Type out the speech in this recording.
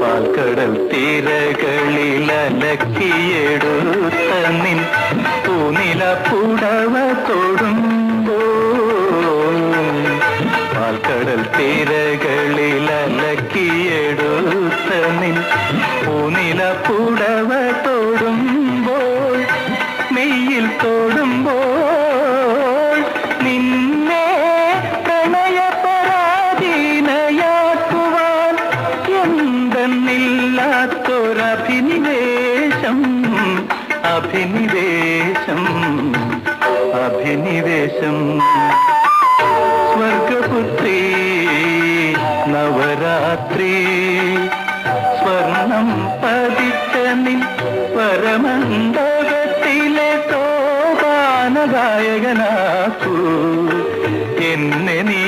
പാൽക്കടൽ തീരകളിൽ അലക്കിയെടുത്ത നിൻ പൂനില പുടവ തൊടുമ്പോ പാൽക്കടൽ തീരകളിൽ അലക്കിയെടുത്ത നിൻ പൂനില പുടവ തൊടുമ്പോൾ മെയ്യിൽ തൊടുമ്പോൾ എന്തെന്നില്ലാത്തൊരഭിനിവേശം അഭിനിവേശം അഭിനിവേശം. സ്വർഗപുത്രി നവരാത്രി സ്വർണം പതിച്ച നിൻ പരമണ്ഡപത്തിലെ സോപാനഗായകനാക്കൂ. എന്നെ നീ